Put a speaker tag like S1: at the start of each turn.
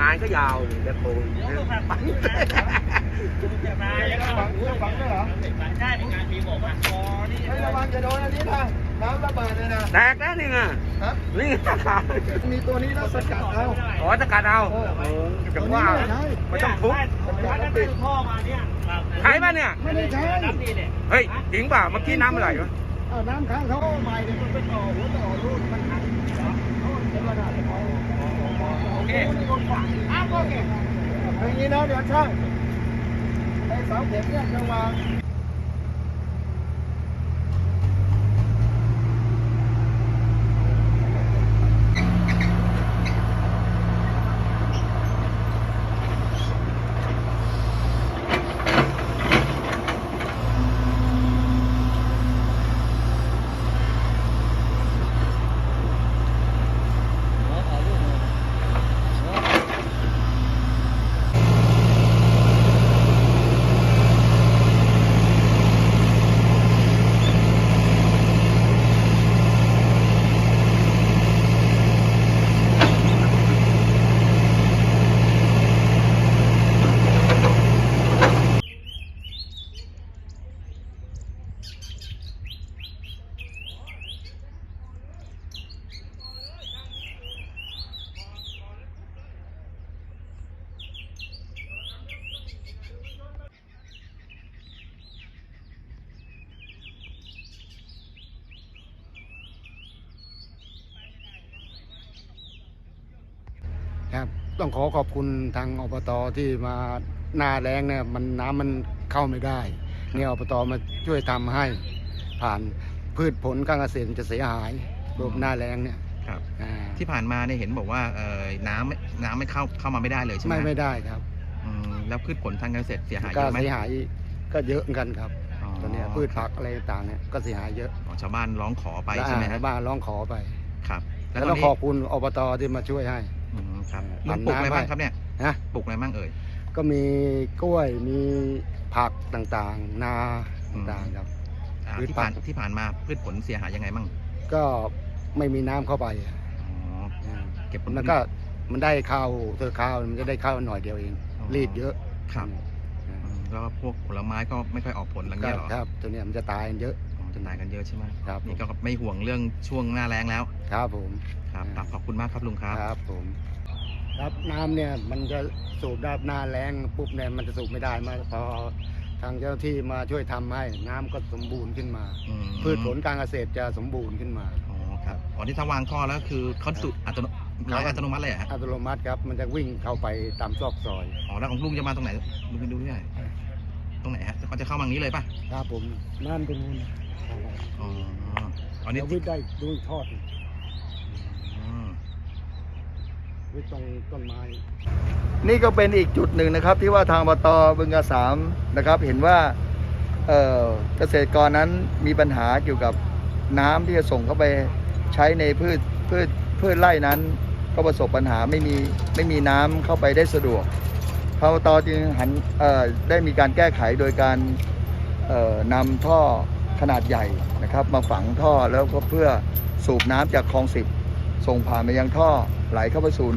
S1: งานก็ยาวเลยแต่โปูน
S2: ฝังฝังด้วยเหรอ
S3: ใช่เป็นงานปีบอกว่าอ๋อนี่
S2: เฮ้ยระวังจะโดนอันนี้นะน้ำระเบิดเลยนะ
S1: แตกแล้วนี่ไงนี่ตาขา
S2: มีตัวนี้นะสกัดเอา
S1: อ๋อจะกัดเอาจะว่าไม่ต้องทุบ
S3: ถ้าจะเป็นพ่อมาเนี่ย
S1: ใช่ป่ะเนี่ย
S2: ไม่ได้ใช้
S3: เนี่ย
S1: เฮ้ยจริงป่ะเมื่อกี้น้ำอะไรวะ
S2: น้ำค้างเขาใหม่เนี่ยมันเป็นต่อหัวต่อรูดมันหักโอเค อ้าวโอเคอย่างนี้นะเดี๋ยวช่างไอ้เสาเข็มเนี่ยจะวาง
S4: ครับ ต้องขอขอบคุณทางอบตที่มาหน้าแรงเนี่ยมันน้ำมันเข้าไม่ได้เนี่ยอบตมาช่วยทำให้ผ่านพืชผลการเกษตรจะเสียหายรวมหน้าแรงเนี่ย
S5: ครับ
S4: อ่า
S5: ที่ผ่านมาเนี่ยเห็นบอกว่าเอ่อน้ำไม่น้ำไม่เข้าเข้ามาไม่ได้เลยใช่ไหม
S4: ไม่ไม่ได้ครับ
S5: อืมแล้วพืชผลทางการเกษตรเสียหายเย
S4: ก็
S5: อะไหม
S4: เสียหายก็เยอะเหมือนกันครับ
S5: อ๋อ
S4: ตอนเนี้ยพืชผักอะไรต่างๆเนี่ยก็เสียหายเยอะ
S5: อ๋อชาวบ้านร้องขอไป
S4: และ
S5: ใช่ไหม
S4: อ่า
S5: ฮะ
S4: บ้านร้องขอไป
S5: ครับ
S4: แล้ว
S5: ต
S4: ต้
S5: อ
S4: อนง
S5: นี้
S4: ขอบคุณอบตที่มาช่วยให้
S5: อืม ครับ
S4: ปั่
S5: ลุ
S4: น
S5: งปลูกอะไร
S4: น้ำ
S5: บ้าง
S4: ให้
S5: ครับเนี่ย
S4: นะ
S5: ปลูกอะไรบ้างเอ่ย
S4: ก็มีกล้วยมีผักต่างๆ นา
S5: อืม
S4: ต่างๆครับ
S5: อ่า
S4: พืช
S5: ที่ผ่าน
S4: ผัก
S5: ที่ผ่านมาพืชผลเสียหายยังไงบ้าง
S4: ก็ไม่มีน้ำเข้าไปอะ
S5: อ๋อ
S4: อ่า
S5: เก็บผล
S4: มันก็มันได้ข้าวเธอข้าวมันจะได้ข้าวหน่อยเดียวเอง
S5: อ๋อ
S4: รีดเยอะ
S5: ครับ
S4: อืม
S5: อืมแล้วพวกผลไม้ก็ไม่ค่อยออกผลอะไร
S4: ค
S5: เงี้
S4: รั
S5: ย
S4: บ
S5: เหรอ
S4: ครับตัวเนี้ยมันจะตายเยอะ
S5: อ๋อจะตายกันเยอะใช่ไหม
S4: ครับ
S5: นี่ก็ไม่ห่วงเรื่องช่วงหน้าแรงแล้ว
S4: ครับผม
S5: ครับ
S4: อืม
S5: ครับขอบคุณมากครับลุงครับ
S4: ครับผมค รับน้ำเนี่ยมันจะสูบได้หน้าแรงปุ๊บเนี่ยมันจะสูบไม่ได้มาพอทางเจ้าหน้าที่มาช่วยทำให้น้ำก็สมบูรณ์ขึ้นมา
S5: อืม
S4: พืชผลการเกษตรจะสมบูรณ์ขึ้นมา
S5: อ๋อครับอ๋อที่ถ้าวางท่อแล้วคือเขาสุดอัตโนไหลอัตโนมัติเลยเหรอฮะ
S4: อัตโนมัติครับมันจะวิ่งเข้าไปตามซอกซอย
S5: อ๋อแล้วของลุงจะมาตรงไหนลุงไปดูที่ไหนตรงไหนฮะมันจะเข้ามาอย่างนี้เลยป่ะ
S4: ครับผมน้ำตรงนู้น
S5: อ๋ออันนี้
S4: เดี๋ยววิ่งได้ดูอีกทอดหนึ่ง
S5: อืม
S4: วิ่งตรงต้นไม้
S2: นี่ก็เป็นอีกจุดหนึ่งนะครับ ที่ว่าทางบตบึงกาสามนะครับ เห็นว่าเกษตรกรนั้นมีปัญหาเกี่ยวกับน้ำที่จะส่งเข้าไปใช้ในพืชพืชพืชไร่นั้น ก็ประสบปัญหาไม่มีไม่มีน้ำเข้าไปได้สะดวกทางอบตจึงหันได้มีการแก้ไขโดยการเอ่อนำท่อขนาดใหญ่นะครับ มาฝังท่อแล้วก็เพื่อสูบน้ำจากคลองสิบ ส่งผ่านไปยังท่อไหลเข้าไปสู่ใน